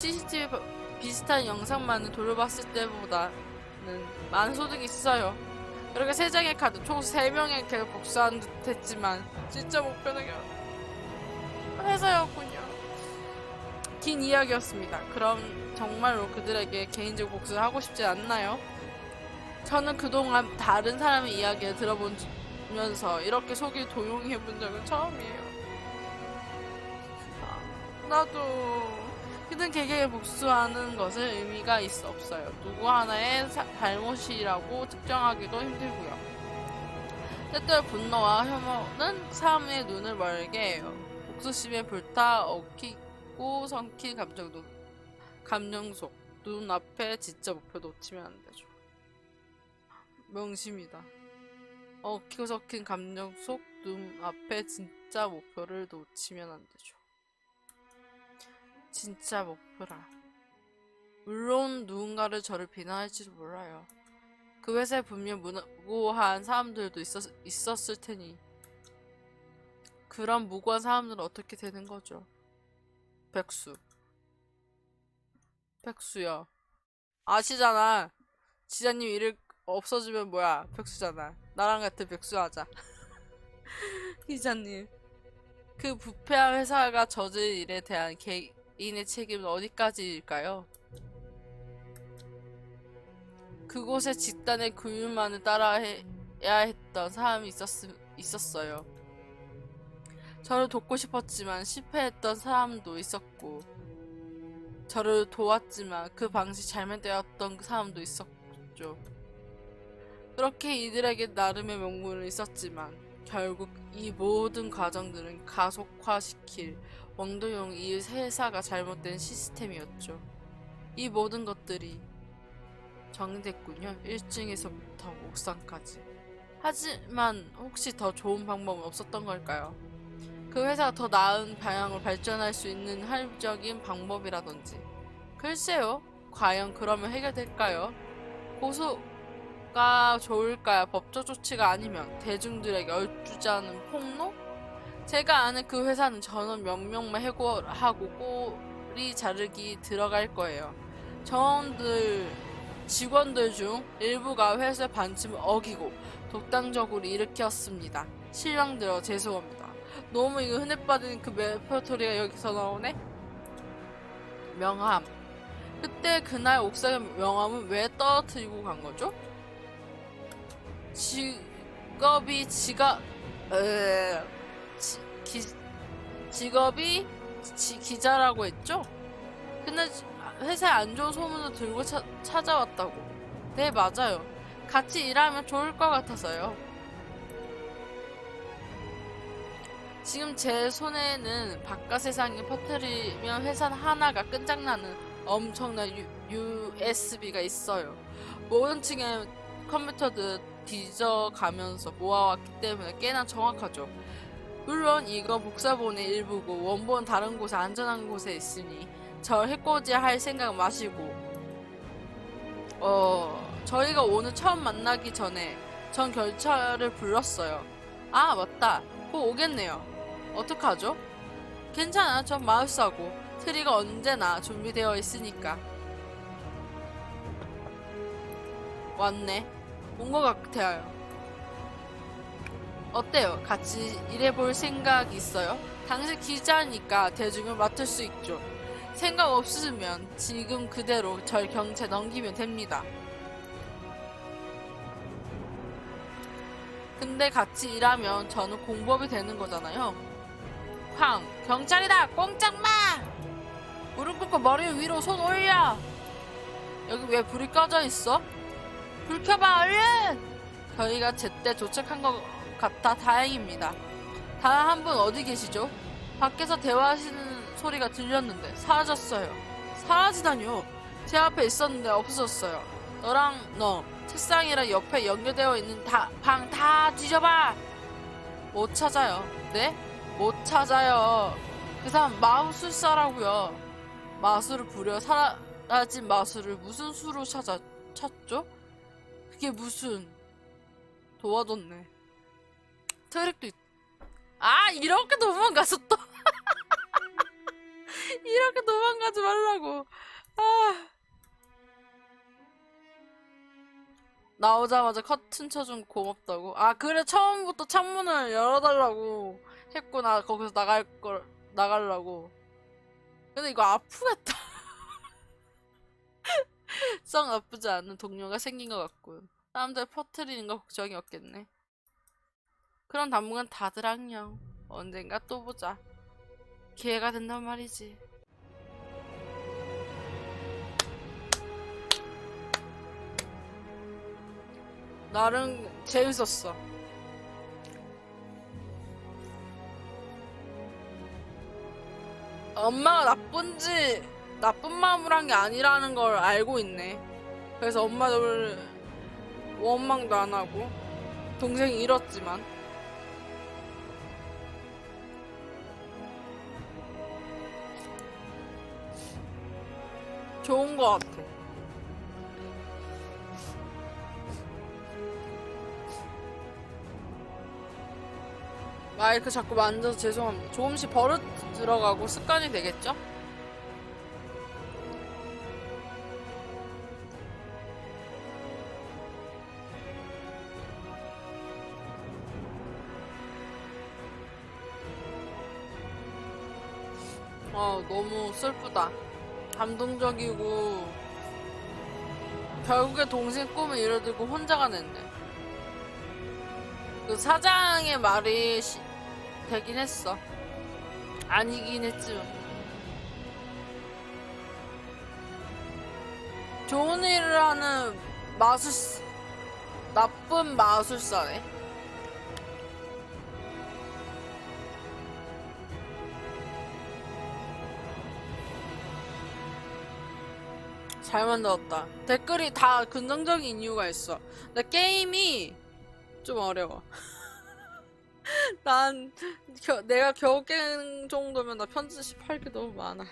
CCTV 비슷한 영상만을 돌려봤을 때보다는 많은 소득이 있어요. 그렇게 세 장의 카드 총 3명의 계속 복수한 듯 했지만 진짜 목표는 회사였군요. 긴 이야기였습니다. 그럼 정말로 그들에게 개인적 복수를 하고 싶지 않나요? 저는 그동안 다른 사람의 이야기를 들어보면서 이렇게 속이 도용해 본 적은 처음이에요. 아, 나도 그든 개개에 복수하는 것은 의미가 있어 없어요. 누구 하나의 사- 잘못이라고 특정하기도 힘들고요. 때때로 분노와 혐오는 사람의 눈을 멀게 해요. 복수심에 불타 얽히고 성킨 감정도 감정 속 눈앞에 진짜 목표 놓치면 안 되죠. 명심이다. 얽히고 섞인 감정 속 눈앞에 진짜 목표를 놓치면 안 되죠. 진짜 목표라. 물론 누군가를 저를 비난할지도 몰라요. 그 회사에 분명 무고한 사람들도 있었, 있었을 테니. 그런 무고한 사람들은 어떻게 되는 거죠? 백수. 백수야. 아시잖아. 지자님 일을 없어지면 뭐야? 백수잖아. 나랑 같은 백수 하자. 기자님. 그 부패한 회사가 저질 일에 대한 개 인의 책임은 어디까지일까요? 그곳에 집단의 규율만을 따라야 했던 사람이 있었, 있었어요. 저를 돕고 싶었지만 실패했던 사람도 있었고, 저를 도왔지만 그 방식 잘못되었던 사람도 있었죠. 그렇게 이들에게 나름의 명분은 있었지만, 결국 이 모든 과정들은 가속화시킬 왕도용 이 회사가 잘못된 시스템이었죠. 이 모든 것들이 정리됐군요. 1층에서부터 옥상까지. 하지만 혹시 더 좋은 방법은 없었던 걸까요? 그 회사가 더 나은 방향으로 발전할 수 있는 합리적인 방법이라든지. 글쎄요. 과연 그러면 해결될까요? 고소가 좋을까요? 법적 조치가 아니면 대중들에게 않은 폭로? 제가 아는 그 회사는 전원 명명만 해고하고 꼬리 자르기 들어갈 거예요. 정원들 직원들 중 일부가 회사의 반침을 어기고 독단적으로 일으켰습니다. 실망들어 죄송합니다. 너무 이거 흔해 빠진 그 레퍼토리가 여기서 나오네? 명함. 그때 그날 옥상의 명함은 왜 떨어뜨리고 간 거죠? 직업이 지가 에 지, 기, 직업이 지, 기자라고 했죠? 근데 회사에 안 좋은 소문을 들고 차, 찾아왔다고. 네, 맞아요. 같이 일하면 좋을 것 같아서요. 지금 제 손에는 바깥 세상에 퍼뜨리면 회사 하나가 끝장나는 엄청난 유, USB가 있어요. 모든 층의 컴퓨터들 뒤져가면서 모아왔기 때문에 꽤나 정확하죠. 물론 이거 복사본의 일부고 원본은 다른 곳에 안전한 곳에 있으니 저 해코지 할 생각 마시고 어 저희가 오늘 처음 만나기 전에 전 결차를 불렀어요. 아 맞다. 곧 오겠네요. 어떡하죠? 괜찮아. 전 마우스하고 트리가 언제나 준비되어 있으니까. 왔네. 온 것 같아요. 어때요? 같이 일해볼 생각 있어요? 당신 기자니까 대중을 맡을 수 있죠. 생각 없으면 지금 그대로 절 경체 넘기면 됩니다. 근데 같이 일하면 저는 공법이 되는 거잖아요. 황, 경찰이다! 꼼짝 마! 무릎 꿇고 머리 위로 손 올려! 여기 왜 불이 꺼져 있어? 불 켜봐, 얼른! 저희가 제때 도착한 것 같아 다행입니다. 다른 한분 어디 계시죠? 밖에서 대화하시는 소리가 들렸는데 사라졌어요. 사라지다뇨. 제 앞에 있었는데 없어졌어요. 너랑 너 책상이랑 옆에 연결되어 있는 방 다 뒤져봐. 못 찾아요. 네? 못 찾아요. 그 사람 마술사라고요. 마술을 부려 사라진 마술을 무슨 수로 찾아 찾죠? 그게 무슨 도와줬네. 트랙도 있... 아 이렇게 도망가서 또 이렇게 도망가지 말라고. 아. 나오자마자 커튼 쳐준 고맙다고. 아 그래 처음부터 창문을 열어달라고 했구나. 거기서 나갈 걸 나가려고. 근데 이거 아프겠다. 썩 나쁘지 않은 동료가 생긴 것 같고요. 사람들 퍼트리는 거 걱정이 없겠네. 그럼 당분간 다들 안녕. 언젠가 또 보자. 기회가 된단 말이지. 나름 재밌었어. 엄마가 나쁜지 나쁜 마음으로 한 게 아니라는 걸 알고 있네. 그래서 엄마를 원망도 안 하고 동생이 잃었지만 좋은 것 같아. 마이크 자꾸 만져서 죄송합니다. 조금씩 버릇 들어가고 습관이 되겠죠? 아, 너무 슬프다. 감동적이고, 결국에 동생 꿈을 이뤄두고 혼자가 냈네. 그 사장의 말이 시- 되긴 했어. 아니긴 했지만. 좋은 일을 하는 마술사, 나쁜 마술사네. 잘 만들었다. 댓글이 다 긍정적인 이유가 있어. 근데 게임이 좀 어려워. 난 겨- 내가 겨우 깬 정도면 나 편집할 게 너무 많아.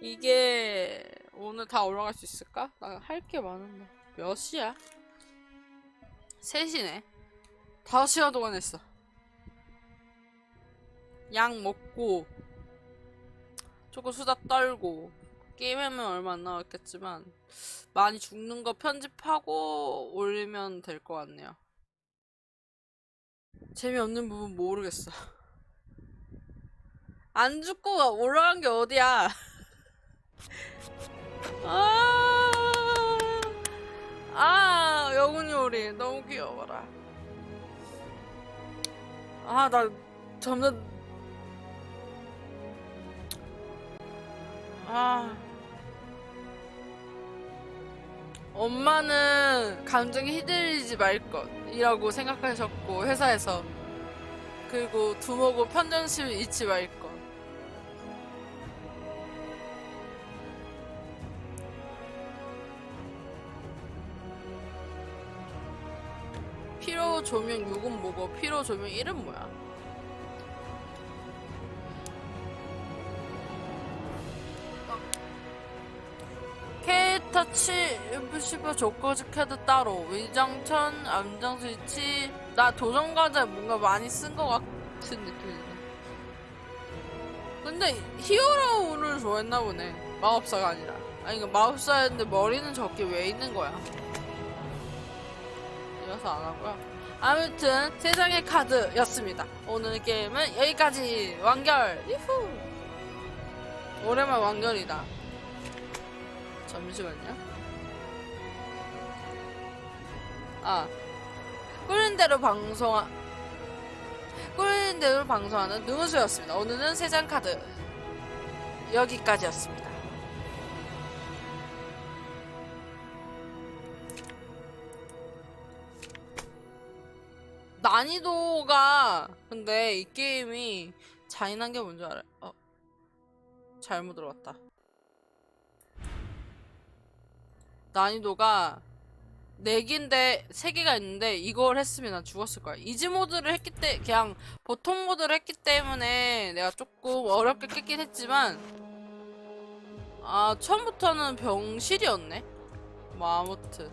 이게 오늘 다 올라갈 수 있을까? 나 할 게 많은데 몇 시야? 3시네 5시간 동안 했어 약 먹고 조금 수다 떨고 게임하면 얼마 안 나왔겠지만 많이 죽는 거 편집하고 올리면 될 것 같네요 재미없는 부분 모르겠어. 안 죽고 올라간 게 어디야? 아, 아, 여군이 우리 너무 귀여워라. 아, 나 점점 아. 엄마는 감정에 휘둘리지 말 것이라고 생각하셨고 회사에서 그리고 두모고 편견심 잊지 말 것. 피로 조명 6은 뭐고 피로 조명 1은 뭐야? F15 조커즈 캐드 따로. 위장천 암장 스위치. 나 도전 과제 뭔가 많이 쓴 것 같은 느낌이네. 근데 히어로를 좋아했나 보네. 마법사가 아니라. 아니 이거 마법사였는데 머리는 저기 왜 있는 거야? 이어서 안 하고요 아무튼 세상의 카드였습니다. 오늘 게임은 여기까지. 완결! 유후! 오랜만 완결이다. 잠시만요. 아, 꾸는 대로 방송하, 꾸는 대로 방송하는 누문수였습니다. 오늘은 세 장 카드 여기까지였습니다. 난이도가 근데 이 게임이 잔인한 게 뭔지 알아요? 어, 잘못 들어갔다. 난이도가 4개인데 3개가 있는데 이걸 했으면 난 죽었을 거야. 이지 모드를 했기 때 그냥 보통 모드를 했기 때문에 내가 조금 어렵게 깼긴 했지만 아 처음부터는 병실이었네. 뭐 아무튼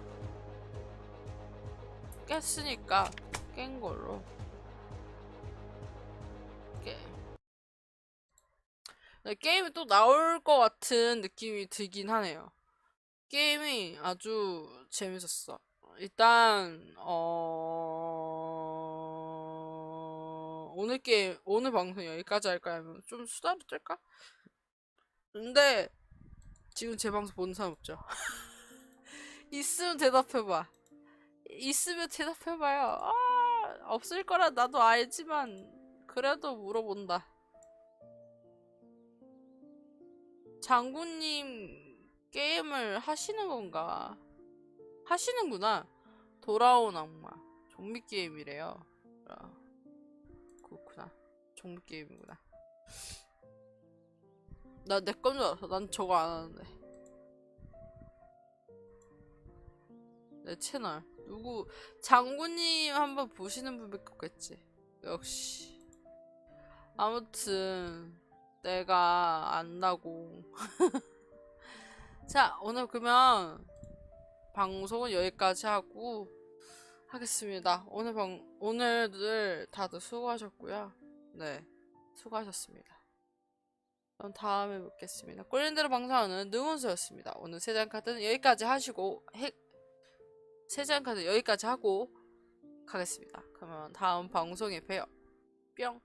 깼으니까 깬 걸로. 깨. 게임이 또 나올 것 같은 느낌이 들긴 하네요. 게임이 아주 재밌었어. 일단 어 오늘 게임 오늘 방송 여기까지 할까 하면 좀 수다를 떨까? 근데 지금 제 방송 보는 사람 없죠? 있으면 대답해봐. 있으면 대답해봐요. 아 없을 거라 나도 알지만 그래도 물어본다. 장군님 게임을 하시는 건가? 하시는구나. 돌아온 악마. 좀비 게임이래요. 아, 그렇구나. 좀비 게임이구나. 나 내 건 줄 알았어. 난 저거 안 하는데. 내 채널. 누구, 장군님 한번 보시는 분밖에 없겠지. 역시. 아무튼, 내가 안다고. 자, 오늘 그러면 방송은 여기까지 하고 하겠습니다. 오늘 방, 오늘들 다들 수고하셨고요. 네, 수고하셨습니다. 그럼 다음에 뵙겠습니다. 꼴린대로 방송하는 능원수였습니다. 오늘 세장 카드는 여기까지 하시고, 해, 세장 카드 여기까지 하고 가겠습니다. 그러면 다음 방송에 봬요. 뿅.